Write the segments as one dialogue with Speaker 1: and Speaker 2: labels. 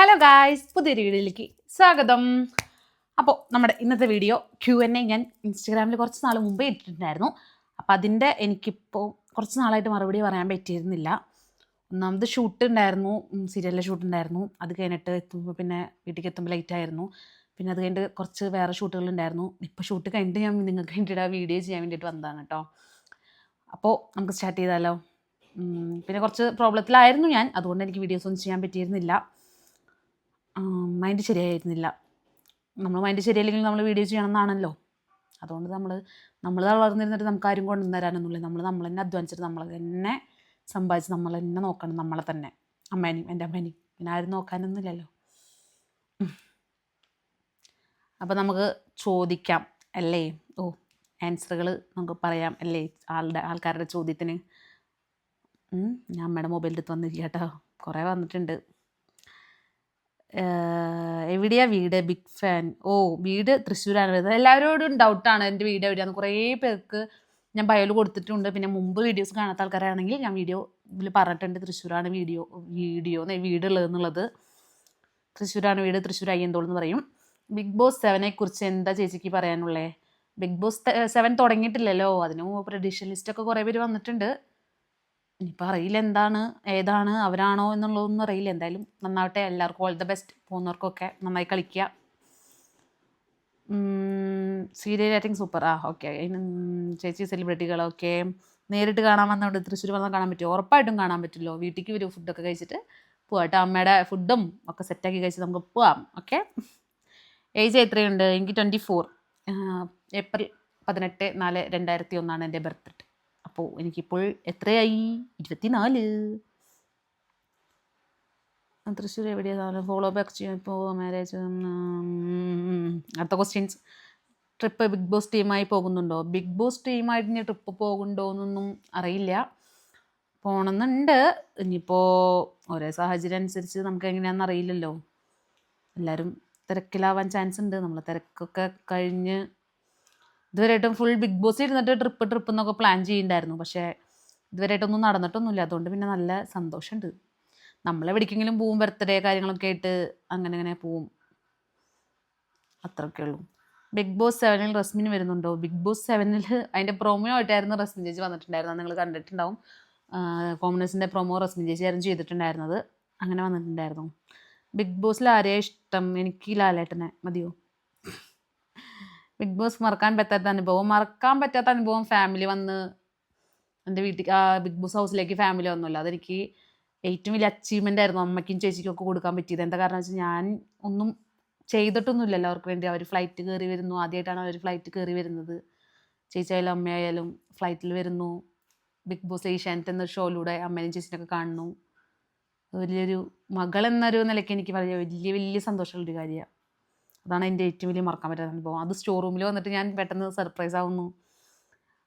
Speaker 1: Hello guys പുതിയ വീഡിയോയിലേക്ക് സ്വാഗതം. അപ്പോൾ നമ്മുടെ ഇന്നത്തെ വീഡിയോ ക്യു എൻ എ ഞാൻ ഇൻസ്റ്റാഗ്രാമിൽ കുറച്ച് നാൾ മുമ്പേ ഇട്ടിട്ടുണ്ടായിരുന്നു. അപ്പോൾ അതിന്റെ എനിക്കിപ്പോൾ കുറച്ച് നാളായിട്ട് മറുപടി പറയാൻ പറ്റിയിരുന്നില്ല. ഒന്നാമത് ഷൂട്ട് ഉണ്ടായിരുന്നു. സീരിയലിലെ ഷൂട്ട് ഉണ്ടായിരുന്നു. അത് കഴിഞ്ഞിട്ട് എത്തുമ്പോൾ പിന്നെ വീട്ടിലേക്ക് എത്തുമ്പോൾ ലേറ്റ് ആയിരുന്നു. പിന്നെ അത് കഴിഞ്ഞിട്ട് കുറച്ച് വേറെ ഷൂട്ടുകളുണ്ടായിരുന്നു ഇപ്പോൾ ഷൂട്ട് കഴിഞ്ഞിട്ട് ഞാൻ നിങ്ങൾക്ക് വേണ്ടിയിട്ട് ആ വീഡിയോ ചെയ്യാൻ വേണ്ടിയിട്ട് വന്നതാണ് കേട്ടോ അപ്പോൾ നമുക്ക് സ്റ്റാർട്ട് ചെയ്താലോ? പിന്നെ കുറച്ച് പ്രോബ്ലത്തിലായിരുന്നു ഞാൻ. അതുകൊണ്ട് എനിക്ക് വീഡിയോസ് ഒന്നും ചെയ്യാൻ പറ്റിയിരുന്നില്ല. മൈൻഡ് ശരിയായിരുന്നില്ല. നമ്മൾ മൈൻഡ് ശരിയല്ലെങ്കിൽ നമ്മൾ വീഡിയോ ചെയ്യണമെന്നാണല്ലോ. അതുകൊണ്ട് നമ്മൾ നമ്മൾ വളർന്നിരുന്നിട്ട് നമുക്ക് ആരും കൊണ്ടു തരാനൊന്നുമില്ല. നമ്മൾ നമ്മൾ തന്നെ അധ്വാനിച്ചിട്ട് നമ്മൾ തന്നെ സമ്പാദിച്ച് നമ്മൾ തന്നെ നോക്കണം നമ്മളെ തന്നെ. അമ്മേനെയും എന്റെ അമ്മേനെയും. പിന്നെ ആരും നോക്കാനൊന്നുമില്ലല്ലോ. അപ്പോൾ നമുക്ക് ചോദിക്കാം അല്ലേ? ഓ ആൻസറുകൾ നമുക്ക് പറയാം അല്ലേ? ആളുടെ ആൾക്കാരുടെ ചോദ്യത്തിന്. ഞാൻ അമ്മയുടെ മൊബൈലിൽ വന്നിരിക്കട്ടോ കേട്ടോ കുറേ വന്നിട്ടുണ്ട്. എവിടെയാ വീട്? ബിഗ് ഫാൻ ഓ വീട് തൃശ്ശൂരാണ് വരുന്നത്. എല്ലാവരോടും ഡൗട്ടാണ് എന്റെ വീട് എവിടെയാന്ന്. കുറേ പേർക്ക് ഞാൻ ബയോയിൽ കൊടുത്തിട്ടുണ്ട്. പിന്നെ മുമ്പ് വീഡിയോസ് കാണാത്ത ആൾക്കാരാണെങ്കിൽ ഞാൻ വീഡിയോ ഇതിൽ പറഞ്ഞിട്ടുണ്ട് തൃശ്ശൂരാണ് വീഡിയോ വീഡിയോ വീട് ഉള്ളതെന്നുള്ളത് തൃശ്ശൂരാണ് വീട് തൃശ്ശൂർ അയ്യന്തോൾ എന്ന് പറയും. ബിഗ് ബോസ് സെവനെ കുറിച്ച് എന്താ ചേച്ചിക്ക് പറയാനുള്ളത് ബിഗ് ബോസ് സെവൻ തുടങ്ങിയിട്ടില്ലല്ലോ. അതിന് മുമ്പ് പ്രഡീഷൻ ലിസ്റ്റൊക്കെ കുറേ പേര് വന്നിട്ടുണ്ട്. ഇനിയിപ്പോൾ അറിയില്ല എന്താണ് ഏതാണ് അവരാണോ എന്നുള്ളതൊന്നും അറിയില്ല. എന്തായാലും നന്നാവട്ടെ. എല്ലാവർക്കും ഓൾ ദ ബെസ്റ്റ് പോകുന്നവർക്കൊക്കെ നന്നായി കളിക്കുക. സീരിയൽ തിങ്ക് സൂപ്പർ ആ ഓക്കെ ചേച്ചി സെലിബ്രിറ്റികളൊക്കെ നേരിട്ട് കാണാൻ വന്നതുകൊണ്ട് തൃശ്ശൂർ വന്നാൽ കാണാൻ പറ്റുമോ? ഉറപ്പായിട്ടും കാണാൻ പറ്റുമല്ലോ. വീട്ടിലേക്ക് വരും ഫുഡൊക്കെ കഴിച്ചിട്ട് പോവാട്ടോ അമ്മയുടെ ഫുഡും ഒക്കെ സെറ്റാക്കി കഴിച്ച് നമുക്ക് പോവാം ഓക്കെ ഏജ് എത്രയുണ്ട്? എനിക്ക് ട്വന്റി ഫോർ ഏപ്രിൽ പതിനെട്ട് നാല് രണ്ടായിരത്തി ഒന്നാണ് എന്റെ ബർത്ത്ഡേ അപ്പോൾ എനിക്കിപ്പോൾ എത്രയായി? ഇരുപത്തിനാല്. തൃശ്ശൂർ എവിടെയാണ് ഫോളോ ബാക്ക് ചെയ്യാൻ ഇപ്പോൾ മാരേജ് അടുത്ത ക്വസ്റ്റ്യൻസ് ട്രിപ്പ് ബിഗ് ബോസ് ടീമായി പോകുന്നുണ്ടോ? ബിഗ് ബോസ് ടീമായിട്ട് ഇനി ട്രിപ്പ് പോകുന്നുണ്ടോ എന്നൊന്നും അറിയില്ല. പോകണമെന്നുണ്ട് ഇനിയിപ്പോൾ ഓരോ സാഹചര്യം അനുസരിച്ച് നമുക്ക് എങ്ങനെയാണെന്ന് അറിയില്ലല്ലോ. എല്ലാവരും തിരക്കിലാവാൻ ചാൻസ് ഉണ്ട്. നമ്മൾ തിരക്കൊക്കെ കഴിഞ്ഞ് ഇതുവരെയായിട്ടും ഫുൾ ബിഗ് ബോസ് ഇരുന്നിട്ട് ട്രിപ്പ് ട്രിപ്പ് എന്നൊക്കെ പ്ലാൻ ചെയ്യുന്നുണ്ടായിരുന്നു പക്ഷേ ഇതുവരെയായിട്ടൊന്നും നടന്നിട്ടൊന്നുമില്ല. അതുകൊണ്ട് പിന്നെ നല്ല സന്തോഷമുണ്ട്. നമ്മളെവിടേക്കെങ്കിലും പോവും ബർത്ത്ഡേ കാര്യങ്ങളൊക്കെ ആയിട്ട് അങ്ങനെ അങ്ങനെ പോവും. അത്രയൊക്കെ ഉള്ളൂ. ബിഗ് ബോസ് സെവനിൽ റസ്മിൻ വരുന്നുണ്ടോ? ബിഗ് ബോസ് സെവനിൽ അതിന്റെ പ്രൊമോ ആയിട്ടായിരുന്നു റസ്മിൻ ചേച്ചി വന്നിട്ടുണ്ടായിരുന്നത്. നിങ്ങൾ കണ്ടിട്ടുണ്ടാവും. കോമണേഴ്സിന്റെ പ്രൊമോ റസ്മിൻ ചേച്ചി ആയിരുന്നു ചെയ്തിട്ടുണ്ടായിരുന്നത്. അങ്ങനെ വന്നിട്ടുണ്ടായിരുന്നു. ബിഗ് ബോസിൽ ആരെയാണ് ഇഷ്ടം? എനിക്ക് ലാലേട്ടനെ. മതിയോ? ബിഗ് ബോസ് മറക്കാൻ പറ്റാത്ത അനുഭവം മറക്കാൻ പറ്റാത്ത അനുഭവം ഫാമിലി വന്ന് എന്റെ വീട്ടിൽ ബിഗ് ബോസ് ഹൗസിലേക്ക് ഫാമിലി വന്നില്ല. അതെനിക്ക് ഏറ്റവും വലിയ അച്ചീവ്മെന്റ് ആയിരുന്നു അമ്മയ്ക്കും ചേച്ചിക്കും ഒക്കെ കൊടുക്കാൻ പറ്റിയത്. എന്താ കാരണം വെച്ചാൽ ഞാൻ ഒന്നും ചെയ്തിട്ടൊന്നുമില്ലല്ലോ അവർക്ക് വേണ്ടി. അവർ ഫ്ലൈറ്റ് കയറി വരുന്നു. ആദ്യമായിട്ടാണ് അവർ ഫ്ലൈറ്റ് കയറി വരുന്നത്. ചേച്ചിയായാലും അമ്മയായാലും ഫ്ലൈറ്റിൽ വരുന്നു. ബിഗ് ബോസ് ഏഷ്യാനെറ്റ് എന്ന ഷോയിലൂടെ അമ്മേനെയും ചേച്ചിനൊക്കെ കാണുന്നു. വലിയൊരു മകൾ എന്നൊരു നിലയ്ക്ക് എനിക്ക് വലിയ വലിയ വലിയ സന്തോഷമുള്ളൊരു കാര്യമാണ്. അതാണ് എന്റെ ഏറ്റവും വലിയ മറക്കാൻ പറ്റാത്ത അനുഭവം. അത് സ്റ്റോർ റൂമിൽ വന്നിട്ട് ഞാൻ പെട്ടെന്ന് സർപ്രൈസ് ആവുന്നു.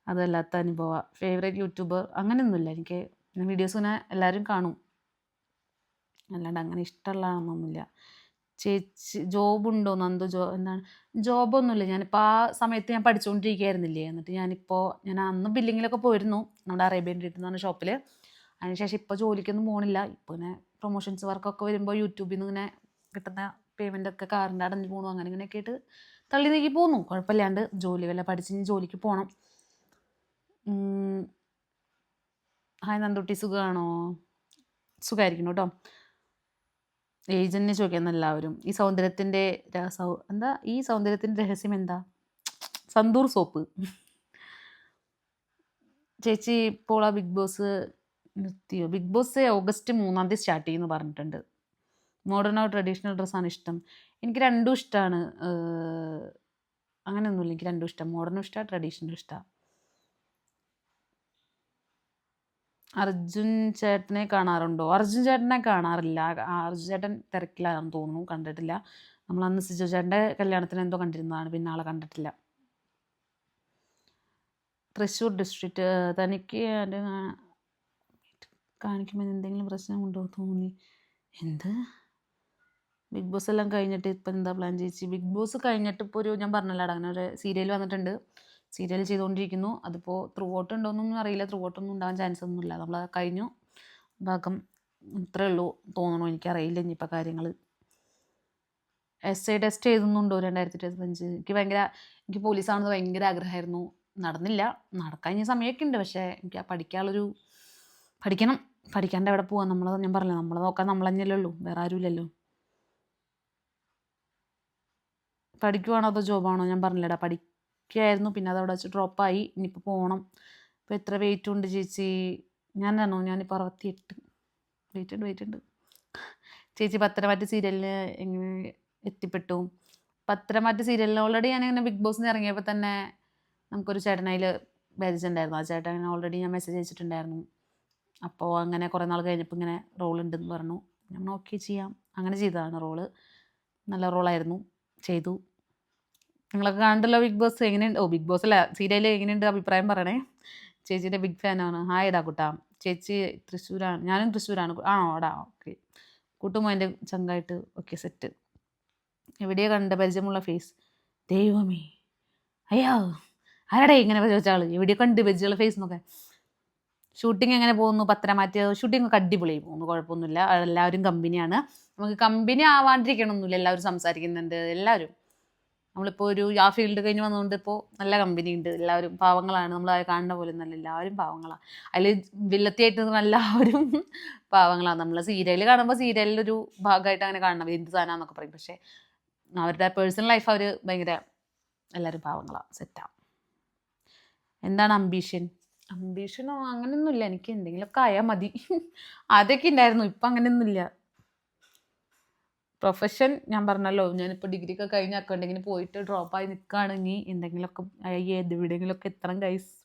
Speaker 1: അതല്ലാത്ത അനുഭവം. ഫേവറേറ്റ് യൂട്യൂബർ അങ്ങനെയൊന്നുമില്ല. എനിക്ക് ഞാൻ വീഡിയോസ് ഇങ്ങനെ എല്ലാവരും കാണും. അല്ലാണ്ട് അങ്ങനെ ഇഷ്ടമുള്ളതൊന്നുമില്ല ചേച്ചി ജോബ് ഉണ്ടോ? നന്ദു ജോ എന്താണ്? ജോബൊന്നുമില്ല. ഞാനിപ്പോൾ ആ സമയത്ത് ഞാൻ പഠിച്ചുകൊണ്ടിരിക്കുകയായിരുന്നില്ലേ എന്നിട്ട് ഞാനിപ്പോൾ ഞാൻ അന്ന് ബില്ലിങ്ങിലൊക്കെ പോയിരുന്നു. നമ്മുടെ അറേബ്യൻ റീറ്റ് എന്ന് പറഞ്ഞ ഷോപ്പിൽ അതിനുശേഷം ഇപ്പോൾ ജോലിക്കൊന്നും പോകണില്ല ഇപ്പോൾ ഇങ്ങനെ പ്രൊമോഷൻസ് വർക്കൊക്കെ വരുമ്പോൾ യൂട്യൂബിൽ നിന്ന് ഇങ്ങനെ കിട്ടുന്ന പേയ്മെന്റ് ഒക്കെ കാറിന്റെ അടഞ്ഞു പോകണു അങ്ങനെ ഇങ്ങനെയൊക്കെ ആയിട്ട് തള്ളി നീക്കി പോന്നു. കുഴപ്പമില്ലാണ്ട് ജോലി വല്ല പഠിച്ച് ഇനി ജോലിക്ക് പോകണം. ഹായ് നന്ദുട്ടി സുഖമാണോ സുഖമായിരിക്കണം കേട്ടോ ഏജന്റിനെ ചോദിക്കുന്ന എല്ലാവരും. ഈ സൗന്ദര്യത്തിന്റെ എന്താ? ഈ സൗന്ദര്യത്തിന്റെ രഹസ്യം എന്താ? സന്തൂർ സോപ്പ്. ചേച്ചി ഇപ്പോൾ ആ ബിഗ് ബോസ് നിർത്തിയോ? ബിഗ് ബോസ് ഓഗസ്റ്റ് മൂന്നാം തീയതി സ്റ്റാർട്ട് ചെയ്യുമെന്ന് പറഞ്ഞിട്ടുണ്ട്. മോഡേണോ ട്രഡീഷണൽ ഡ്രസ്സാണ് ഇഷ്ടം. എനിക്ക് രണ്ടും ഇഷ്ടമാണ് അങ്ങനെയൊന്നുമില്ല. എനിക്ക് രണ്ടും ഇഷ്ടം. മോഡേണും ഇഷ്ടമാണ് ട്രഡീഷണലും ഇഷ്ടമാണ് അർജുൻ ചേട്ടനെ കാണാറുണ്ടോ? അർജുൻ ചേട്ടനെ കാണാറില്ല. അർജുൻ ചേട്ടൻ തിരക്കിലാണെന്ന് തോന്നുന്നു. കണ്ടിട്ടില്ല. നമ്മൾ അന്ന് സിജു ചേട്ടന്റെ കല്യാണത്തിന് എന്തോ കണ്ടിരുന്നതാണ്. പിന്നെ ആളെ കണ്ടിട്ടില്ല. തൃശ്ശൂർ ഡിസ്ട്രിക്റ്റ് തനിക്ക് കാണിക്കുമ്പോൾ എന്തെങ്കിലും പ്രശ്നമുണ്ടോ തോന്നി. എന്ത്? ബിഗ് ബോസ് എല്ലാം കഴിഞ്ഞിട്ട് ഇപ്പം എന്താ പ്ലാൻ ചേച്ചി? ബിഗ് ബോസ് കഴിഞ്ഞിട്ട് ഇപ്പോൾ ഒരു ഞാൻ പറഞ്ഞല്ലോ അങ്ങനെ ഒരു സീരിയൽ വന്നിട്ടുണ്ട്. സീരിയൽ ചെയ്തുകൊണ്ടിരിക്കുന്നു. അതിപ്പോൾ ത്രൂ ഔട്ട് ഉണ്ടോയെന്നൊന്നും അറിയില്ല. ത്രൂ ഔട്ട് ഒന്നും ഉണ്ടാകാൻ ചാൻസ് ഒന്നുമില്ല നമ്മൾ കഴിഞ്ഞു. ഭാഗം ഇത്രേ ഉള്ളൂ തോന്നണു എനിക്കറിയില്ല ഇനിയിപ്പോൾ കാര്യങ്ങൾ എസ് ഐ ടെസ്റ്റ് എഴുതുന്നുണ്ടോ രണ്ടായിരത്തി ഇരുപത്തഞ്ച് എനിക്ക് ഭയങ്കര എനിക്ക് പോലീസാണെന്ന് ഭയങ്കര ആഗ്രഹമായിരുന്നു. നടന്നില്ല. നടക്കാൻ ഇനി സമയമൊക്കെ ഉണ്ട്. പക്ഷേ എനിക്ക് ആ പഠിക്കാനുള്ളൊരു പഠിക്കണം. പഠിക്കാണ്ട് എവിടെ പോവാം? നമ്മൾ ഞാൻ പറഞ്ഞില്ല നമ്മളെ നോക്കാൻ നമ്മൾ തന്നെയല്ലേ ഉള്ളൂ. വേറെ ആരുമില്ലല്ലോ. പഠിക്കുവാണോ അതോ ജോബാണോ? ഞാൻ പറഞ്ഞില്ലടാ. പഠിക്കുകയായിരുന്നു പിന്നെ അത് അവിടെ വെച്ച് ഡ്രോപ്പായി. ഇനിയിപ്പോൾ പോകണം ഇപ്പോൾ എത്ര വെയിറ്റ് ഉണ്ട് ചേച്ചി? ഞാൻ ഞാനാണോ? ഞാനിപ്പോൾ അറുപത്തിയെട്ട്. വെയിറ്റ് ഉണ്ട് വെയിറ്റ് ഉണ്ട്. ചേച്ചി പത്തരമാറ്റ് സീരിയലിന് എങ്ങനെ എത്തിപ്പെട്ടു. പത്തരമാറ്റ് സീരിയലിന് ഓൾറെഡി ഞാൻ ഇങ്ങനെ ബിഗ് ബോസ് ഇറങ്ങിയപ്പോൾ തന്നെ നമുക്കൊരു ചേട്ടനയിൽ ബാധിച്ചിട്ടുണ്ടായിരുന്നു ആ ചേട്ടൻ ഓൾറെഡി ഞാൻ മെസ്സേജ് അയച്ചിട്ടുണ്ടായിരുന്നു. അപ്പോൾ അങ്ങനെ കുറേ നാൾ കഴിഞ്ഞപ്പോൾ ഇങ്ങനെ റോൾ ഉണ്ടെന്ന് പറഞ്ഞു. ഞാൻ ഓക്കെ ചെയ്യാം. അങ്ങനെ ചെയ്തതാണ് റോൾ നല്ല റോളായിരുന്നു ചെയ്തു. നിങ്ങളൊക്കെ കണ്ടല്ലോ ബിഗ് ബോസ് എങ്ങനെയുണ്ട്? ഓ ബിഗ് ബോസ് അല്ല സീരിയൽ എങ്ങനെയുണ്ട് അഭിപ്രായം പറയണേ? ചേച്ചീന്റെ ബിഗ് ഫാനാണ്. ഹായ് ഇതാ കുട്ടാ. ചേച്ചി തൃശ്ശൂരാണ്. ഞാനും തൃശ്ശൂരാണ്. ആണോ? ഓടാ ഓക്കെ. കൂട്ടുമോ എന്റെ ചങ്കായിട്ട്? Okay set. എവിടെയാ കണ്ട? പരിചയമുള്ള ഫേസ് ദൈവമേ. അയ്യോ ആരടേ ഇങ്ങനെ ചോദിച്ചാൾ എവിടെയോ കണ്ട് പരിചയമുള്ള ഫേസ് എന്നൊക്കെ? ഷൂട്ടിംഗ് എങ്ങനെ പോകുന്നു? പത്തരമാറ്റ് ഷൂട്ടിംഗ് ഒക്കെ അടിപൊളിയായി പോകുന്നു. കുഴപ്പമൊന്നുമില്ല. എല്ലാവരും കമ്പനിയാണ് നമുക്ക് കമ്പനി ആവാണ്ടിരിക്കണമെന്നില്ല എല്ലാവരും സംസാരിക്കുന്നുണ്ട്. എല്ലാവരും. നമ്മളിപ്പോൾ ഒരു ആ ഫീൽഡ് കഴിഞ്ഞ് വന്നുകൊണ്ട് ഇപ്പോൾ നല്ല കമ്പനി ഉണ്ട്. എല്ലാവരും പാവങ്ങളാണ്. നമ്മൾ കാണുന്ന പോലെ നല്ല എല്ലാവരും പാവങ്ങളാണ് അതിൽ വില്ലത്തിയായിട്ട് എല്ലാവരും പാവങ്ങളാണ് നമ്മൾ സീരിയൽ കാണുമ്പോൾ സീരിയലിലൊരു ഭാഗമായിട്ട് അങ്ങനെ കാണണം. എന്ത് സാധനമാണെന്നൊക്കെ പറയും. പക്ഷേ അവരുടെ പേഴ്സണൽ ലൈഫ് അവർ ഭയങ്കര എല്ലാവരും പാവങ്ങളാണ് സെറ്റാണ് എന്താണ് അംബീഷൻ അംബീഷനോ അങ്ങനെയൊന്നുമില്ല എനിക്ക് എന്തെങ്കിലുമൊക്കെ ആയാൽ മതി. ആദ്യമൊക്കെ ഉണ്ടായിരുന്നു ഇപ്പം അങ്ങനെയൊന്നുമില്ല പ്രൊഫഷൻ ഞാൻ പറഞ്ഞല്ലോ ഞാനിപ്പോൾ ഡിഗ്രി ഒക്കെ കഴിഞ്ഞ് അക്കൗണ്ടിങ്ങിന് പോയിട്ട് ഡ്രോപ്പായി നിൽക്കുകയാണെങ്കിൽ എന്തെങ്കിലുമൊക്കെ എവിടെയെങ്കിലുമൊക്കെ എത്തണം ഗൈസ്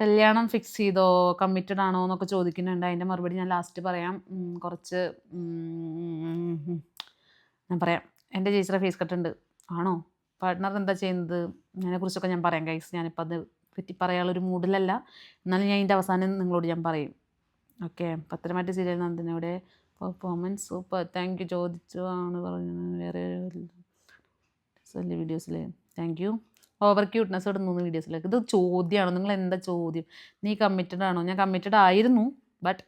Speaker 1: കല്യാണം ഫിക്സ് ചെയ്തോ കമ്മിറ്റഡ് ആണോ എന്നൊക്കെ ചോദിക്കുന്നുണ്ട്. അതിന്റെ മറുപടി ഞാൻ ലാസ്റ്റ് പറയാം. കുറച്ച് ഞാൻ പറയാം. എന്റെ ചേച്ചിയുടെ ഫേസ് കട്ട് ഉണ്ട്. ആണോ? പാർട്ട്ണർ എന്താ ചെയ്യുന്നത്? അതിനെക്കുറിച്ചൊക്കെ ഞാൻ പറയാം ഗൈസ് ഞാനിപ്പോൾ അത് പറ്റി പറയാനുള്ളൊരു മൂഡിലല്ല. എന്നാലും ഞാൻ ഇതിന്റെ അവസാനം നിങ്ങളോട് ഞാൻ പറയും. ഓക്കെ പത്തനംതിട്ട സീരിയൽ നന്ദിനയുടെ പെർഫോമൻസ് സൂപ്പർ താങ്ക് യു ചോദിച്ചു ആണ് പറഞ്ഞത്. വേറെ വലിയ വീഡിയോസിൽ താങ്ക് യു ഓവർ ക്യൂട്ട്നെസ് ഇടുന്നു വീഡിയോസിലേക്ക് ഇത് ചോദ്യമാണ് നിങ്ങൾ എന്താ ചോദ്യം? നീ കമ്മിറ്റഡ് ആണോ? ഞാൻ കമ്മിറ്റഡ് ആയിരുന്നു ബട്ട്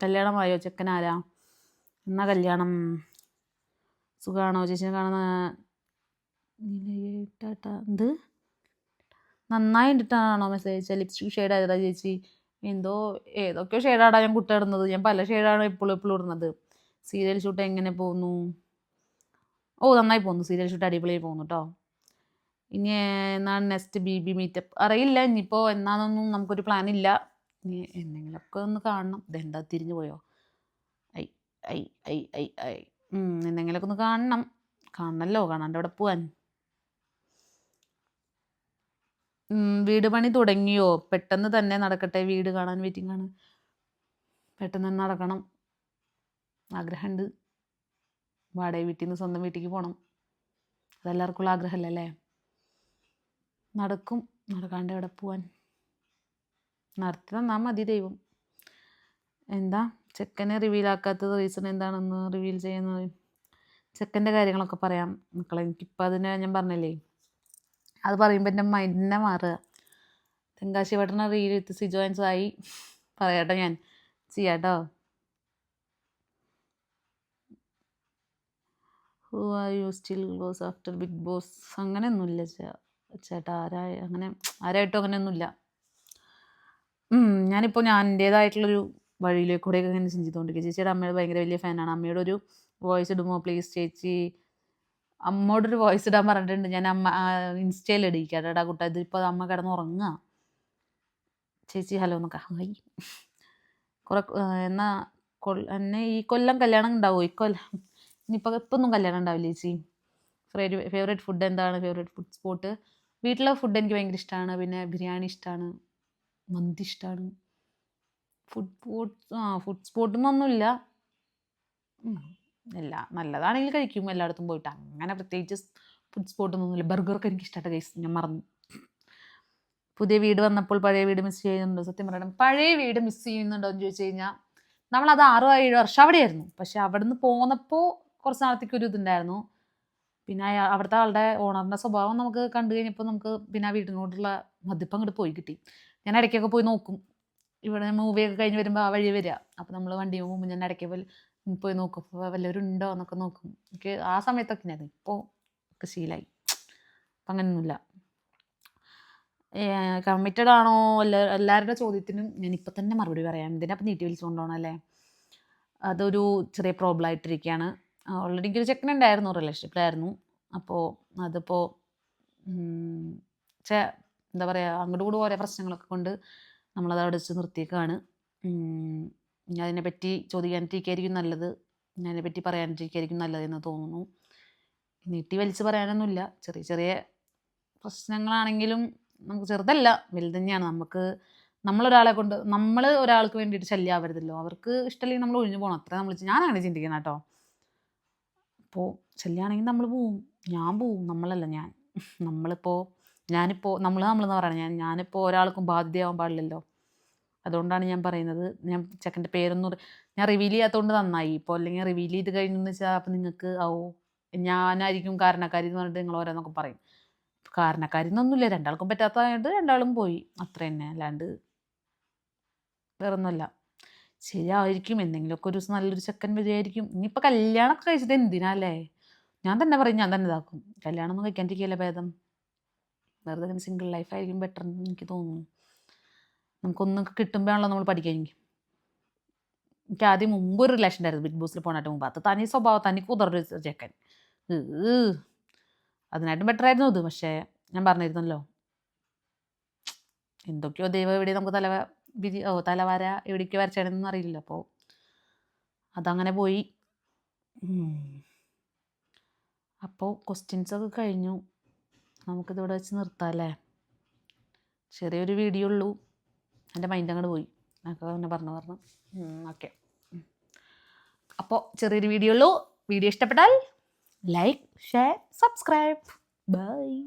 Speaker 1: കല്യാണമായോ? ചെക്കൻ ആരാ? എന്നാ കല്യാണം? സുഖമാണോ ചേച്ചിനെ കാണുന്ന എന്ത്? നന്നായി ഇട്ടിട്ടാണോ മെസ്സേജ് ലിപ്സ്റ്റിക് ഷെയ്ഡ് ആയതാ ചേച്ചി. എന്തോ ഏതൊക്കെയോ ഷെയ്ഡാടാ ഞാൻ കുട്ട ഇടുന്നത്. ഞാൻ പല ഷെയ്ഡാണ് എപ്പോഴും എപ്പോഴും ഇടുന്നത്. സീരിയൽ ഷൂട്ട് എങ്ങനെ പോകുന്നു? ഓ നന്നായി പോകുന്നു. സീരിയൽ ഷൂട്ട് അടിപൊളിയായി പോകുന്നു കേട്ടോ ഇനി എന്നാണ് നെക്സ്റ്റ് ബി ബി മീറ്റപ്പ് അറിയില്ല. ഇനിയിപ്പോൾ എന്നാന്നൊന്നും നമുക്കൊരു പ്ലാൻ ഇല്ല. ഇനി എന്തെങ്കിലുമൊക്കെ ഒന്ന് കാണണം. ഇതെന്താ തിരിഞ്ഞു പോയോ? ഐ ഐ ഐ ഐ ഐ. എന്തെങ്കിലുമൊക്കെ ഒന്ന് കാണണം. കാണണമല്ലോ കാണാണ്ട് അവിടെ പോവാൻ. വീട് പണി തുടങ്ങിയോ? പെട്ടെന്ന് തന്നെ നടക്കട്ടെ വീട് കാണാൻ വെയിറ്റിംഗ് ആണ്. പെട്ടെന്ന് തന്നെ നടക്കണം. ആഗ്രഹമുണ്ട് വാടക വീട്ടിൽ നിന്ന് സ്വന്തം വീട്ടിലേക്ക് പോകണം അതെല്ലാവർക്കും ഉള്ള ആഗ്രഹമല്ലേ അല്ലേ? നടക്കും. നടക്കാണ്ട് എവിടെ പോവാൻ? നടത്തി തന്നാൽ മതി ദൈവം. എന്താ? ചെക്കനെ റിവീൽ ആക്കാത്തത് റീസൺ എന്താണെന്ന് റിവീൽ ചെയ്യുന്നത് ചെക്കന്റെ കാര്യങ്ങളൊക്കെ പറയാം. മക്കളെ എനിക്കിപ്പോൾ അതിനെ ഞാൻ പറഞ്ഞില്ലേ? അത് പറയുമ്പോൾ എന്റെ മൈൻഡ് തന്നെ മാറുക. തെങ്കാശി പെട്ടെന്ന് റീൽ വിത്ത് സിജോ ആയി സായി പറയാട്ടോ ഞാൻ. ചെയ്യാട്ടോ. Who are you still boss after big boss അങ്ങനെയൊന്നുമില്ല ചേട്ടാ ആരാ അങ്ങനെ ആരായിട്ടും അങ്ങനെയൊന്നുമില്ല. ഞാനിപ്പോൾ ഞാൻ എന്റേതായിട്ടുള്ളൊരു വഴിയിലേക്കൂടെയൊക്കെ ഇങ്ങനെ ചിന്തിച്ചുകൊണ്ടിരിക്കുക ചേച്ചിയുടെ അമ്മയുടെ ഭയങ്കര വലിയ ഫാനാണ് അമ്മയുടെ ഒരു വോയിസ് ഇടുമോ പ്ലീസ് ചേച്ചി? അമ്മയോടൊരു വോയിസ് ഇടാൻ പറഞ്ഞിട്ടുണ്ട്. ഞാൻ അമ്മ ഇൻസ്റ്റയിൽ ഇടിക്കാം എടാ കുട്ട ഇതിപ്പോൾ അമ്മ കിടന്ന് ഉറങ്ങുക ചേച്ചി ഹലോ എന്നൊക്കെ ഹൈ. കുറെ എന്നാ കൊൽ എന്നെ ഈ കൊല്ലം കല്യാണം ഉണ്ടാവുമോ ഈ കൊല്ലം. ഇനിയിപ്പോൾ ഇപ്പം ഒന്നും കല്യാണം ഉണ്ടാവില്ല ചേച്ചി? ഫേവറേറ്റ് ഫുഡ് എന്താണ്? ഫേവറേറ്റ് ഫുഡ് സ്പോട്ട് വീട്ടിലെ ഫുഡ് എനിക്ക് ഭയങ്കര ഇഷ്ടമാണ് പിന്നെ ബിരിയാണി ഇഷ്ടമാണ് മന്തി ഇഷ്ടമാണ് ഫുഡ് സ്പോട്ട് ആ ഫുഡ് സ്പോട്ടൊന്നൊന്നുമില്ല അല്ല നല്ലതാണെങ്കിൽ കഴിക്കും. എല്ലായിടത്തും പോയിട്ട്. അങ്ങനെ പ്രത്യേകിച്ച് ഫുഡ് സ്പോട്ടൊന്നുമില്ല ബർഗറൊക്കെ എനിക്ക് ഇഷ്ടമായിട്ട് കഴിച്ചു ഞാൻ മറന്നു. പുതിയ വീട് വന്നപ്പോൾ പഴയ വീട് മിസ് ചെയ്യുന്നുണ്ടോ? സത്യം പറയണം. പഴയ വീട് മിസ് ചെയ്യുന്നുണ്ടോ എന്ന് ചോദിച്ചു കഴിഞ്ഞാൽ നമ്മളത് ആറോ ഏഴോ വർഷം അവിടെയായിരുന്നു. പക്ഷെ അവിടുന്ന് പോന്നപ്പോൾ കുറച്ച് നാളത്തേക്ക് ഒരു ഇതുണ്ടായിരുന്നു. പിന്നെ അവിടുത്തെ ആളുടെ ഓണറിന്റെ സ്വഭാവം നമുക്ക് കണ്ടു കഴിഞ്ഞപ്പോൾ നമുക്ക് പിന്നെ ആ വീടിനോടുള്ള മതിപ്പം അങ്ങോട്ട് പോയി കിട്ടി. ഞാൻ ഇടയ്ക്കൊക്കെ പോയി നോക്കും. ഇവിടെ മൂവിയൊക്കെ കഴിഞ്ഞ് വരുമ്പോൾ ആ വഴി വരിക. അപ്പോൾ നമ്മൾ വണ്ടി പോകുമ്പോൾ ഞാൻ ഇടയ്ക്ക് പോയി നോക്കും. വല്ലവരും ഉണ്ടോ എന്നൊക്കെ നോക്കും. എനിക്ക് ആ സമയത്തൊക്കെ ഞാൻ ഇപ്പോൾ ഒക്കെ ശീലമായി അപ്പം അങ്ങനെയൊന്നുമില്ല കമ്മിറ്റഡ് ആണോ? എല്ലാ എല്ലാവരുടെ ചോദ്യത്തിനും ഞാൻ ഇപ്പം തന്നെ മറുപടി പറയാം. എന്തിനാ അപ്പം നീട്ടി വിളിച്ചുകൊണ്ടോണം അല്ലേ? അതൊരു ചെറിയ പ്രോബ്ലം ആയിട്ടിരിക്കുകയാണ് ഓൾറെഡി എനിക്കൊരു ചെക്കൻ ഉണ്ടായിരുന്നു. റിലേഷൻഷിപ്പിലായിരുന്നു അപ്പോൾ അതിപ്പോൾ ചേ എന്താ പറയുക അങ്ങോട്ട് കൂടെ ഓരോ പ്രശ്നങ്ങളൊക്കെ കൊണ്ട് നമ്മളത് അവിടെ വെച്ച് നിർത്തിയേക്കാണ് അതിനെപ്പറ്റി ചോദിക്കാനിട്ടിരിക്കായിരിക്കും നല്ലത്. അതിനെപ്പറ്റി പറയാനിരിക്കായിരിക്കും നല്ലതെന്ന് തോന്നുന്നു. നീട്ടി വലിച്ച് പറയാനൊന്നുമില്ല. ചെറിയ ചെറിയ പ്രശ്നങ്ങളാണെങ്കിലും നമുക്ക് ചെറുതല്ല വലുത് തന്നെയാണ് നമുക്ക് നമ്മളൊരാളെ കൊണ്ട് നമ്മൾ ഒരാൾക്ക് വേണ്ടിയിട്ട് ശല്യമാവരുതല്ലോ അവർക്ക് ഇഷ്ടമല്ലെങ്കിൽ നമ്മൾ ഒഴിഞ്ഞു പോകണം അത്ര നമ്മൾ ഞാൻ അങ്ങനെ ചിന്തിക്കണം കേട്ടോ. അപ്പോൾ ശല്യമാണെങ്കിൽ നമ്മൾ പോവും. ഞാൻ പോവും. നമ്മളല്ല ഞാൻ. നമ്മളിപ്പോൾ ഞാനിപ്പോൾ നമ്മൾ നമ്മളെന്ന് പറയണം. ഞാൻ ഞാനിപ്പോൾ ഒരാൾക്കും ബാധ്യതയാവാൻ പാടില്ലല്ലോ. അതുകൊണ്ടാണ് ഞാൻ പറയുന്നത്. ഞാൻ ചെക്കന്റെ പേരൊന്നും ഞാൻ റിവീൽ ചെയ്യാത്തതുകൊണ്ട് നന്നായി. ഇപ്പോൾ അല്ലെങ്കിൽ റിവീൽ ചെയ്ത് കഴിഞ്ഞു എന്ന് വെച്ചാൽ അപ്പം നിങ്ങൾക്ക് ഓ ഞാനായിരിക്കും കാരണക്കാരി എന്ന് പറഞ്ഞിട്ട് നിങ്ങൾ ഓരോന്നൊക്കെ പറയും. കാരണക്കാരി എന്നൊന്നുമില്ല രണ്ടാൾക്കും പറ്റാത്തതായിട്ട് രണ്ടാളും പോയി. അത്ര തന്നെ. അല്ലാണ്ട് വേറൊന്നുമല്ല. ശരിയായിരിക്കും. എന്തെങ്കിലുമൊക്കെ ഒരു ദിവസം നല്ലൊരു ചെക്കൻ വിജയായിരിക്കും ഇനിയിപ്പോൾ കല്യാണമൊക്കെ കഴിച്ചത് എന്തിനാ അല്ലേ? ഞാൻ തന്നെ പറയും. ഞാൻ തന്നെ ഇതാക്കും. കല്യാണം ഒന്നും കഴിക്കാണ്ടിരിക്കുകയല്ലേ ഭേദം? വെറുതെ സിംഗിൾ ലൈഫായിരിക്കും ബെറ്റർ എന്ന് എനിക്ക് തോന്നുന്നു. നമുക്കൊന്നും കിട്ടുമ്പോഴാണല്ലോ നമ്മൾ പഠിക്കാനെങ്കിൽ എനിക്ക് ആദ്യം മുമ്പ് ഒരു റിലേഷൻ ഉണ്ടായിരുന്നു ബിഗ് ബോസിൽ പോകാനായിട്ട് മുമ്പ്. അത് തനി സ്വഭാവം തനി കുതിർന്ന ചെക്കൻ. അതിനായിട്ടും ബെറ്റർ ആയിരുന്നു ഇത് പക്ഷേ ഞാൻ പറഞ്ഞിരുന്നല്ലോ. എന്തൊക്കെയോ ദൈവം എവിടെ നമുക്ക് തലവ വിധി ഓ തലവര എവിടേക്ക് വരച്ചേണെന്നൊന്നും അറിയില്ല അപ്പോൾ അതങ്ങനെ പോയി. അപ്പോൾ ക്വസ്റ്റ്യൻസ് ഒക്കെ കഴിഞ്ഞു. നമുക്കിതിവിടെ വെച്ച് നിർത്താം അല്ലേ? ചെറിയൊരു വീഡിയോ ഉള്ളൂ. എന്റെ മൈൻഡ് അങ്ങോട്ട് പോയി. അതൊക്കെ പിന്നെ പറഞ്ഞു പറഞ്ഞു. ഓക്കെ അപ്പോൾ ചെറിയൊരു വീഡിയോ ഉള്ളൂ. വീഡിയോ ഇഷ്ടപ്പെട്ടാൽ ലൈക്ക് ഷെയർ സബ്സ്ക്രൈബ് ബൈ